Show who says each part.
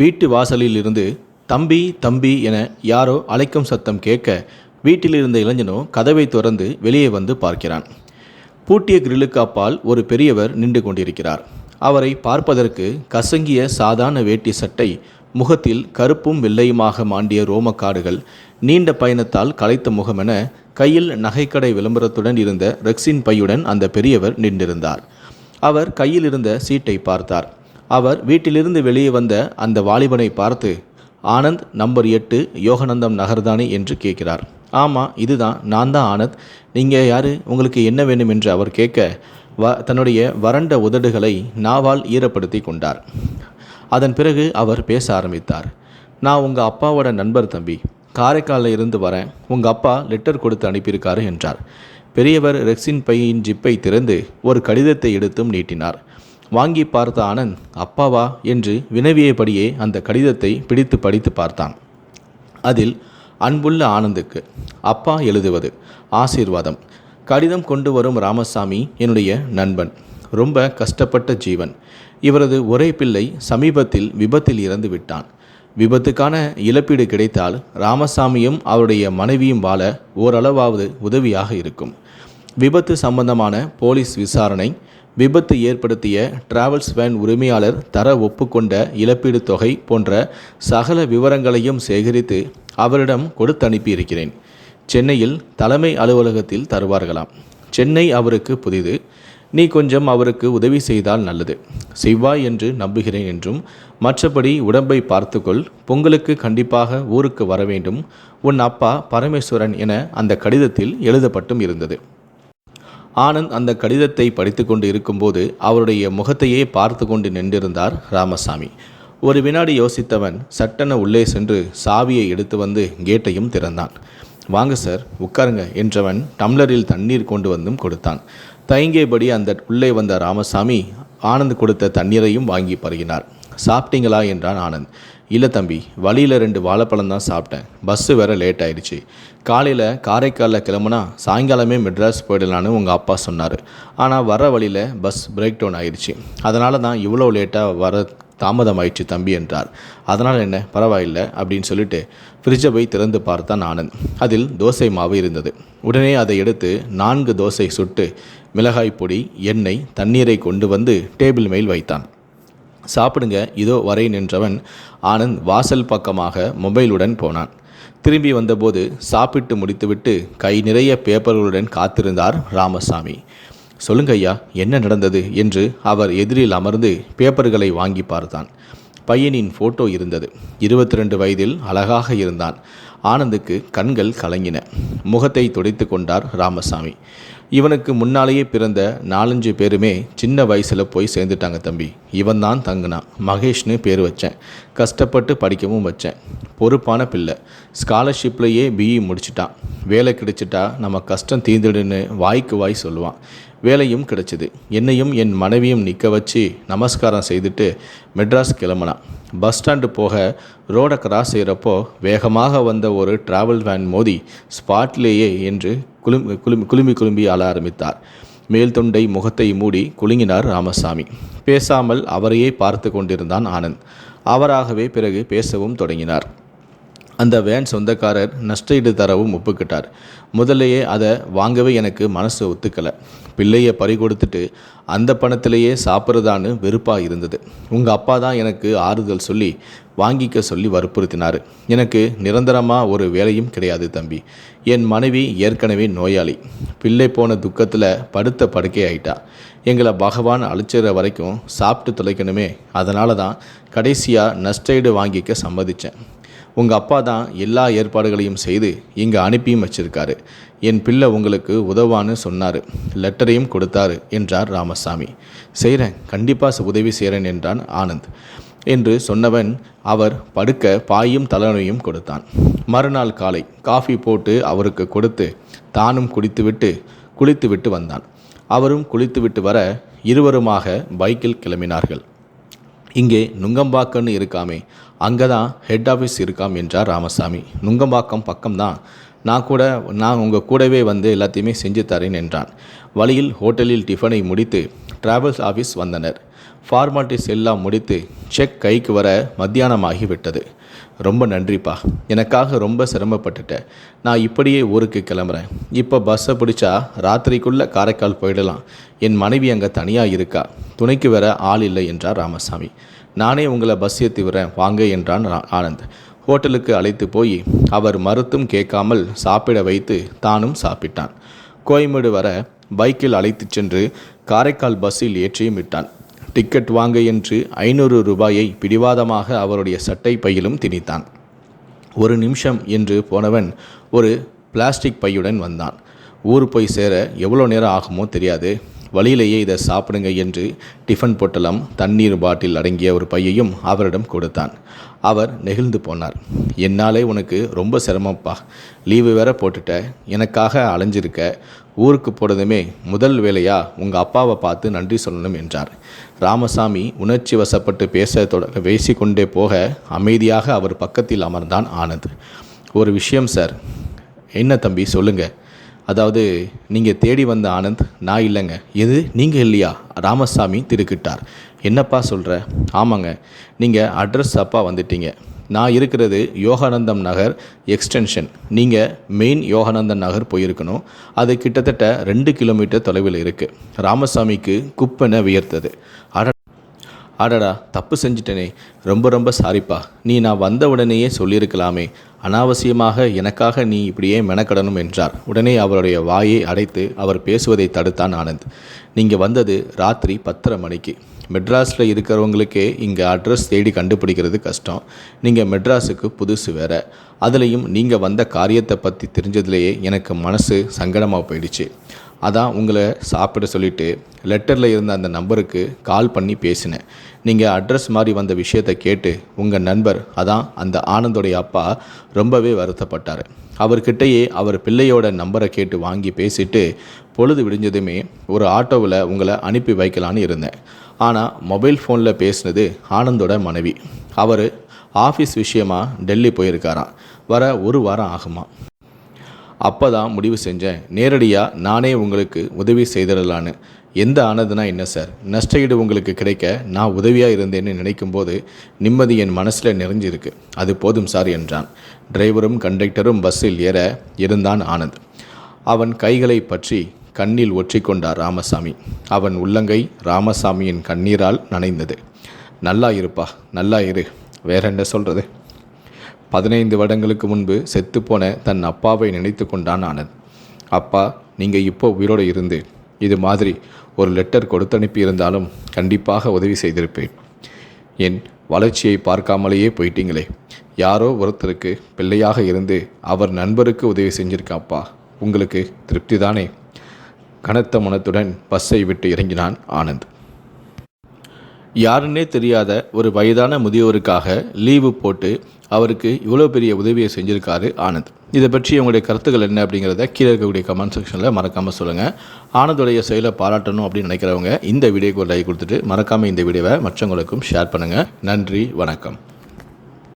Speaker 1: வீட்டு வாசலில் இருந்து தம்பி தம்பி என யாரோ அழைக்கும் சத்தம் கேட்க வீட்டில் இருந்த இளைஞனோ கதவை திறந்து வெளியே வந்து பார்க்கிறான். பூட்டிய கிரில்லுக்கு அப்பால் ஒரு பெரியவர் நின்று கொண்டிருக்கிறார். அவரை பார்ப்பதற்கு கசங்கிய சாதாரண வேட்டி சட்டை முகத்தில் கருப்பும் வெள்ளையுமாக மாண்டிய ரோமக்காடுகள் நீண்ட பயணத்தால் களைத்த முகமென கையில் நகைக்கடை விளம்பரத்துடன் இருந்த ரெக்ஸின் பையுடன் அந்த பெரியவர் நின்றிருந்தார். அவர் கையில் இருந்த சீட்டை பார்த்தார். அவர் வீட்டிலிருந்து வெளியே வந்த அந்த வாலிபனை பார்த்து ஆனந்த் நம்பர் எட்டு யோகநந்தம் நகர்தானே? என்று கேட்கிறார். ஆமாம் இதுதான் நான் தான் ஆனந்த். நீங்கள் யார்? உங்களுக்கு என்ன வேண்டும்? என்று அவர் கேட்க வ தன்னுடைய வறண்ட உதடுகளை நாவால் ஈரப்படுத்தி கொண்டார். அதன் பிறகு அவர் பேச ஆரம்பித்தார். நான் உங்கள் அப்பாவோட நண்பர் தம்பி. காரைக்காலில் இருந்து வரேன். உங்கள் அப்பா லெட்டர் கொடுத்து அனுப்பியிருக்காரு என்றார். பெரியவர் ரெக்ஸின் பையின் ஜிப்பை திறந்து ஒரு கடிதத்தை எடுத்தும் நீட்டினார். வாங்கி பார்த்த ஆனந்த் அப்பாவா? என்று வினவியபடியே அந்த கடிதத்தை பிடித்து படித்து பார்த்தான். அதில் அன்புள்ள ஆனந்துக்கு அப்பா எழுதுவது ஆசீர்வாதம். கடிதம் கொண்டு வரும் ராமசாமி என்னுடைய நண்பன். ரொம்ப கஷ்டப்பட்ட ஜீவன். இவரது ஒரே பிள்ளை சமீபத்தில் விபத்தில் இறந்து விட்டான். விபத்துக்கான இழப்பீடு கிடைத்தால் ராமசாமியும் அவருடைய மனைவியும் வாழ ஓரளவாவது உதவியாக இருக்கும். விபத்து சம்பந்தமான போலீஸ் விசாரணை விபத்து ஏற்படுத்திய டிராவல்ஸ் வேன் உரிமையாளர் தர ஒப்புக்கொண்ட இழப்பீடு தொகை போன்ற சகல விவரங்களையும் சேகரித்து அவரிடம் கொடுத்து அனுப்பியிருக்கிறேன். சென்னையில் தலைமை அலுவலகத்தில் தருவார்களாம். சென்னை அவருக்கு புதிது. நீ கொஞ்சம் அவருக்கு உதவி செய்தால் நல்லது. செய்வாய் என்று நம்புகிறேன் என்றும் மற்றபடி உடம்பை பார்த்துக்கொள். பொங்கலுக்கு கண்டிப்பாக ஊருக்கு வர வேண்டும். உன் அப்பா பரமேஸ்வரன் என அந்த கடிதத்தில் எழுதப்பட்டும் இருந்தது. ஆனந்த் அந்த கடிதத்தை படித்து கொண்டு இருக்கும்போது அவருடைய முகத்தையே பார்த்து கொண்டு நின்றிருந்தார் ராமசாமி. ஒரு வினாடி யோசித்தவன் சட்டென உள்ளே சென்று சாவியை எடுத்து வந்து கேட்டையும் திறந்தான். வாங்க சார் உட்காருங்க என்றவன் டம்ளரில் தண்ணீர் கொண்டு வந்தும் கொடுத்தான். தயங்கியபடி அந்த உள்ளே வந்த ராமசாமி ஆனந்த் கொடுத்த தண்ணீரையும் வாங்கி பருகினார். சாப்பிட்டீங்களா? என்றான் ஆனந்த். இல்லை தம்பி வழியில் ரெண்டு வாழைப்பழம் தான் சாப்பிட்டேன். பஸ்ஸு வேற லேட் ஆயிடுச்சு. காலையில் காரைக்காலில் கிளம்புனா சாயங்காலமே மெட்ராஸ் போயிடலான்னு உங்கள் அப்பா சொன்னார். ஆனால் வர வழியில் பஸ் பிரேக் டவுன் ஆயிடுச்சு. அதனால தான் இவ்வளோ லேட்டாக வர தாமதம் ஆயிடுச்சு தம்பி என்றார். அதனால் என்ன பரவாயில்லை அப்படின்னு சொல்லிட்டு ஃப்ரிட்ஜை போய் திறந்து பார்த்தான் ஆனந்த் அதில் தோசை மாவு இருந்தது. உடனே அதை எடுத்து நான்கு தோசை சுட்டு மிளகாய் பொடி எண்ணெய் தண்ணீரை கொண்டு வந்து டேபிள் மேல் வைத்தான். சாப்பிடுங்க இதோ வரை நின்றவன் ஆனந்த் வாசல் பக்கமாக மொபைலுடன் போனான். திரும்பி வந்தபோது சாப்பிட்டு முடித்துவிட்டு கை நிறைய பேப்பர்களுடன் காத்திருந்தார் ராமசாமி. சொல்லுங்க ஐயா என்ன நடந்தது? என்று அவர் எதிரில் அமர்ந்து பேப்பர்களை வாங்கி பார்த்தான். பையனின் போட்டோ இருந்தது. இருபத்தி ரெண்டு வயதில் அழகாக இருந்தான். ஆனந்துக்கு கண்கள் கலங்கின. முகத்தை துடைத்து கொண்டார் ராமசாமி. இவனுக்கு முன்னாலேயே பிறந்த நாலஞ்சு பேருமே சின்ன வயசில் போய் சேர்ந்துட்டாங்க தம்பி. இவன் தான் தங்கினான் மகேஷ்னு பேர் வச்சேன். கஷ்டப்பட்டு படிக்கவும் வச்சேன். பொறுப்பான பிள்ளை. ஸ்காலர்ஷிப்லேயே பிஇ முடிச்சிட்டான். வேலை கிடைச்சிட்டா நம்ம கஷ்டம் தீர்ந்துடுன்னு வாய்க்கு வாய் சொல்லுவான். வேலையும் கிடைச்சிது. என்னையும் என் மனைவியும் நிற்க வச்சு நமஸ்காரம் செய்துட்டு மெட்ராஸ் கிளம்புனான் பஸ் ஸ்டாண்டு போக ரோடை கிராஸ் செய்கிறப்போ வேகமாக வந்த ஒரு டிராவல் வேன் மோதி ஸ்பாட்லேயே என்று குளும் குளும் குலும்பி குலும்பி ஆள ஆரம்பித்தார். மேல் தொண்டை முகத்தை மூடி குலுங்கினார் ராமசாமி. பேசாமல் அவரையே பார்த்து கொண்டிருந்தான் ஆனந்த். அவராகவே பிறகு பேசவும் தொடங்கினார். அந்த வேன் சொந்தக்காரர் நஷ்டஈடு தரவும் ஒப்புக்கிட்டார். முதல்லையே அதை வாங்கவே எனக்கு மனசு ஒத்துக்கலை. பிள்ளையை பறி கொடுத்துட்டு அந்த பணத்திலேயே சாப்பிட்றதான்னு வெறுப்பாக இருந்தது. உங்கள் அப்பா தான் எனக்கு ஆறுதல் சொல்லி வாங்கிக்க சொல்லி வற்புறுத்தினார். எனக்கு நிரந்தரமாக ஒரு வேலையும் கிடையாது தம்பி. என் மனைவி ஏற்கனவே நோயாளி. பிள்ளை போன துக்கத்தில் படுத்த படுக்கை ஆயிட்டா. எங்களை பகவான் அழிச்சிற வரைக்கும் சாப்பிட்டு தொலைக்கணுமே. அதனால தான் கடைசியாக நஷ்டஈடு வாங்கிக்க சம்மதித்தேன் உங்கள் அப்பா தான் எல்லா ஏற்பாடுகளையும் செய்து இங்கே அனுப்பியும் வச்சிருக்காரு. என் பிள்ளை உங்களுக்கு உதவான்னு சொன்னார். லெட்டரையும் கொடுத்தாரு என்றார் ராமசாமி. செய்கிறேன் கண்டிப்பாக உதவி செய்கிறேன் என்றான் ஆனந்த். என்று சொன்னவன் அவர் படுக்க பாயும் தலைவனையும் கொடுத்தான். மறுநாள் காலை காஃபி போட்டு அவருக்கு கொடுத்து தானும் குடித்துவிட்டு குளித்துவிட்டு வந்தான். அவரும் குளித்துவிட்டு வர இருவருமாக பைக்கில் கிளம்பினார்கள். இங்கே நுங்கம்பாக்கன்னு இருக்காமே அங்கே தான் ஹெட் ஆஃபீஸ் இருக்காம் என்றார் ராமசாமி. நுங்கம்பாக்கம் பக்கம்தான். நான் கூட நான் உங்கள் கூடவே வந்து எல்லாத்தையுமே செஞ்சு தரேன் என்றான். வழியில் ஹோட்டலில் டிஃபனை முடித்து டிராவல்ஸ் ஆஃபீஸ் வந்தனர். ஃபார்மாலிட்டிஸ் எல்லாம் முடித்து செக் கைக்கு வர மத்தியானமாகிவிட்டது ரொம்ப நன்றிப்பா. எனக்காக ரொம்ப சிரமப்பட்டுட்டேன் நான் இப்படியே ஊருக்கு கிளம்புறேன். இப்போ பஸ்ஸை பிடிச்சா ராத்திரிக்குள்ளே காரைக்கால் போயிடலாம். என் மனைவி அங்கே தனியாக இருக்கா. துணைக்கு வர ஆள் இல்லை என்றார் ராமசாமி. நானே உங்களை பஸ் ஏற்றி விடுறேன் வாங்க என்றான் ஆனந்த். ஹோட்டலுக்கு அழைத்து போய் அவர் மறுத்தும் கேட்காமல் சாப்பிட வைத்து தானும் சாப்பிட்டான். கோயம்பேடு வர பைக்கில் அழைத்து சென்று காரைக்கால் பஸ்ஸில் ஏற்றியும் விட்டான். டிக்கெட் வாங்க என்று ஐநூறு ரூபாயை பிடிவாதமாக அவருடைய சட்டை பையிலும் திணித்தான். ஒரு நிமிஷம் என்று போனவன் ஒரு பிளாஸ்டிக் பையுடன் வந்தான். ஊர் போய் சேர எவ்வளோ நேரம் ஆகுமோ தெரியாது. வழியிலேயே இதை சாப்பிடுங்க என்று டிஃபன் பொட்டலம் தண்ணீர் பாட்டில் அடங்கிய ஒரு பையையும் அவரிடம் கொடுத்தான். அவர் நெகிழ்ந்து போனார். என்னாலே உனக்கு ரொம்ப சிரமப்பா. லீவு வேற போட்டுட்ட. எனக்காக அலைஞ்சிருக்க. ஊருக்கு போனதுமே முதல் வேலையா உங்கள் அப்பாவை பார்த்து நன்றி சொல்லணும் என்றார். ராமசாமி உணர்ச்சி வசப்பட்டு பேச தொடங்க பேசிக்கொண்டே போக அமைதியாக அவர் பக்கத்தில் அமர்ந்தான் ஆனந்த் ஒரு விஷயம் சார். என்ன தம்பி சொல்லுங்கள் அதாவது நீங்கள் தேடி வந்த ஆனந்த் நான் இல்லைங்க. எது? நீங்கள் இல்லையா? ராமசாமி திருக்கிட்டார். என்னப்பா சொல்கிற ஆமாங்க. நீங்கள் அட்ரஸ் அப்பா வந்துட்டீங்க. நான் இருக்கிறது யோகானந்தம் நகர் எக்ஸ்டென்ஷன் நீங்கள் மெயின் யோகானந்தம் நகர் போயிருக்கணும். அது கிட்டத்தட்ட ரெண்டு கிலோமீட்டர் தொலைவில் இருக்குது ராமசாமிக்கு குப்பென வியர்த்தது. அட அடடா தப்பு செஞ்சிட்டனே. ரொம்ப ரொம்ப சாரிப்பா நீ நான் வந்த உடனேயே சொல்லியிருக்கலாமே. அனாவசியமாக எனக்காக நீ இப்படியே மெனக்கடணும் என்றார். உடனே அவருடைய வாயை அடைத்து அவர் பேசுவதை தடுத்தான் ஆனந்த். நீங்கள் வந்தது ராத்திரி பத்தரை மணிக்கு. மெட்ராஸில் இருக்கிறவங்களுக்கே இங்கே அட்ரஸ் தேடி கண்டுபிடிக்கிறது கஷ்டம். நீங்கள் மெட்ராஸுக்கு புதுசு வேற. அதுலேயும் நீங்கள் வந்த காரியத்தை பற்றி தெரிஞ்சதுலேயே எனக்கு மனசு சங்கடமாக போயிடுச்சு. அதான் உங்களை சாப்பிட சொல்லிட்டு லெட்டரில் இருந்த அந்த நம்பருக்கு கால் பண்ணி பேசினேன். நீங்கள் அட்ரஸ் மாதிரி வந்த விஷயத்தை கேட்டு உங்கள் நண்பர் அதான் அந்த ஆனந்தோடைய அப்பா ரொம்பவே வருத்தப்பட்டார். அவர்கிட்டயே அவர் பிள்ளையோட நம்பரை கேட்டு வாங்கி பேசிட்டு பொழுது விடிஞ்சதுமே ஒரு ஆட்டோவில் உங்களை அனுப்பி வைக்கலான்னு இருந்தேன். ஆனால் மொபைல் ஃபோனில் பேசினது ஆனந்தோட மனைவி. அவர் ஆஃபீஸ் விஷயமா டெல்லி போயிருக்காராம். வர ஒரு வாரம் ஆகுமா அப்போ தான் முடிவு செஞ்சேன். நேரடியாக நானே உங்களுக்கு உதவி செய்திடலான்னு. எந்த ஆனதுனா என்ன சார்? நஷ்டஈடு உங்களுக்கு கிடைக்க நான் உதவியாக இருந்தேன்னு நினைக்கும்போது நிம்மதி என் மனசில் நிறைஞ்சிருக்கு. அது போதும் சார் என்றான். டிரைவரும் கண்டக்டரும் பஸ்ஸில் ஏற இருந்தான் ஆனந்த். அவன் கைகளை பற்றி கண்ணில் ஒற்றிக்கொண்டார் ராமசாமி. அவன் உள்ளங்கை ராமசாமியின் கண்ணீரால் நனைந்தது. நல்லா இருப்பா நல்லா இரு. வேற என்ன சொல்கிறது பதினைந்து வருடங்களுக்கு முன்பு செத்துப்போன தன் அப்பாவை நினைத்து கொண்டான் ஆனந்த். அப்பா நீங்கள் இப்போ உயிரோடு இருந்து இது மாதிரி ஒரு லெட்டர் கொடுத்து அனுப்பியிருந்தாலும் கண்டிப்பாக உதவி செய்திருப்பேன். என் வளர்ச்சியை பார்க்காமலேயே போயிட்டீங்களே. யாரோ ஒருத்தருக்கு பிள்ளையாக இருந்து அவர் நண்பருக்கு உதவி செஞ்சிருக்காப்பா உங்களுக்கு திருப்தி தானே? கனத்த மனத்துடன் பஸ்ஸை விட்டு இறங்கினான் ஆனந்த். யாருன்னே தெரியாத ஒரு வயதான முதியோருக்காக லீவு போட்டு அவருக்கு இவ்வளோ பெரிய உதவியை செஞ்சுருக்காரு ஆனந்த். இதை பற்றி உங்களுடைய கருத்துக்கள் என்ன அப்படிங்கிறத கீழே இருக்கக்கூடிய கமெண்ட் செக்ஷனில் மறக்காமல் சொல்லுங்கள் ஆனந்துடைய செயலை பாராட்டணும் அப்படின்னு நினைக்கிறவங்க இந்த வீடியோக்கு ஒரு லைக் கொடுத்துட்டு மறக்காமல் இந்த வீடியோவை மற்றவங்களுக்கும் ஷேர் பண்ணுங்கள் நன்றி வணக்கம்.